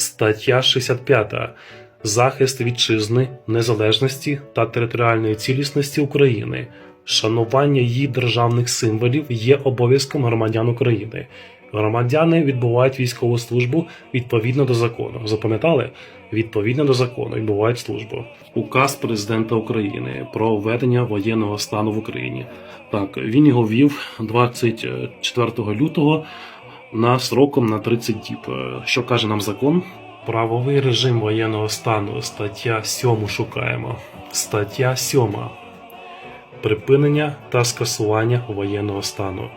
Стаття 65. Захист вітчизни, незалежності та територіальної цілісності України. Шанування її державних символів є обов'язком громадян України. Громадяни відбувають військову службу відповідно до закону. Запам'ятали? Відповідно до закону відбувають службу. Указ президента України про введення воєнного стану в Україні. Так, він його ввів 24 лютого на сроком на 30 діб. Е, Що каже нам закон? Правовий режим воєнного стану. Стаття 7 шукаємо. Стаття 7. Припинення та скасування воєнного стану.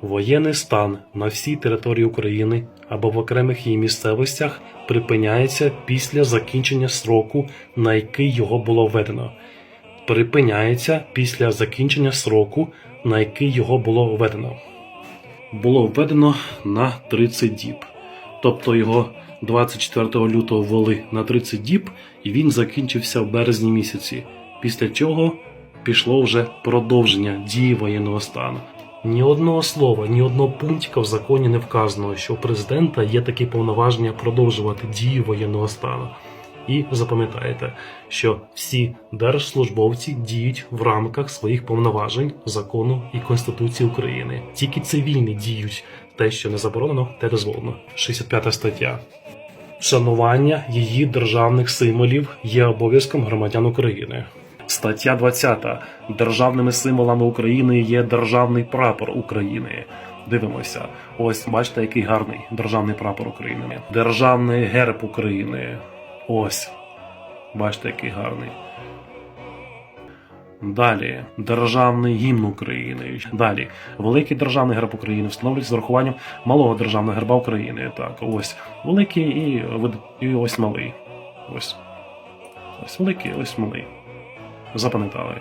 Воєнний стан на всій території України або в окремих її місцевостях припиняється після закінчення сроку, на який його було введено. Припиняється після закінчення сроку, на який його було введено. Було введено на 30 діб. Тобто його 24 лютого ввели на 30 діб, і він закінчився в березні місяці. Після чого пішло вже продовження дії воєнного стану. Ні одного слова, ні одного пунктика в законі не вказано, що у президента є такі повноваження продовжувати дію воєнного стану. І запам'ятайте, що всі держслужбовці діють в рамках своїх повноважень, закону і Конституції України. Тільки цивільні діють те, що не заборонено, те дозволено. 65 стаття. Шанування її державних символів є обов'язком громадян України. Стаття 20. Державними символами України є державний прапор України. Дивимося. Ось бачите, який гарний державний прапор України. Державний герб України. Ось. Бачите, який гарний. Далі державний гімн України. Далі великий державний герб України встановлюється з урахуванням малого державного герба України. Так, ось великий і, і ось малий. Ось. Ось великий, ось малий. Запам'ятали.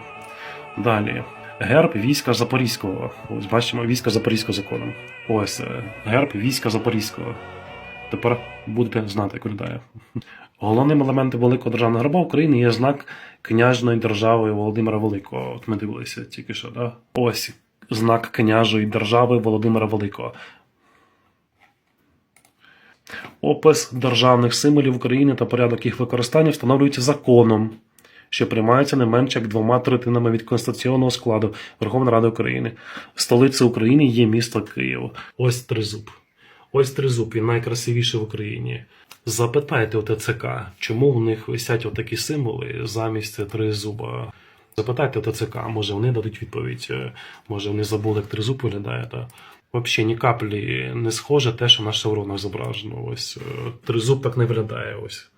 Далі. Герб війська Запорізького. Ось бачимо війська Запорізького законом. Ось е, герб війська Запорізького. Тепер будете знати, як виглядає. Головним елементом великого державного герба України є знак княжної держави Володимира Великого. От ми дивилися тільки що, да? Ось знак княжої держави Володимира Великого. Опис державних символів України та порядок їх використання встановлюється законом, що приймається не менше як двома третинами від конституційного складу Верховної Ради України. Столиця України є місто Київ. Ось тризуб. Ось тризуб, він найкрасивіший в Україні. Запитайте у ТЦК, чому в них висять отакі символи замість тризуба. Запитайте у ТЦК, може вони дадуть відповідь, може вони забули, як тризуб виглядає. Та? Взагалі ні каплі не схоже те, що на шевронах зображено. Ось е, тризуб так не виглядає. Ось.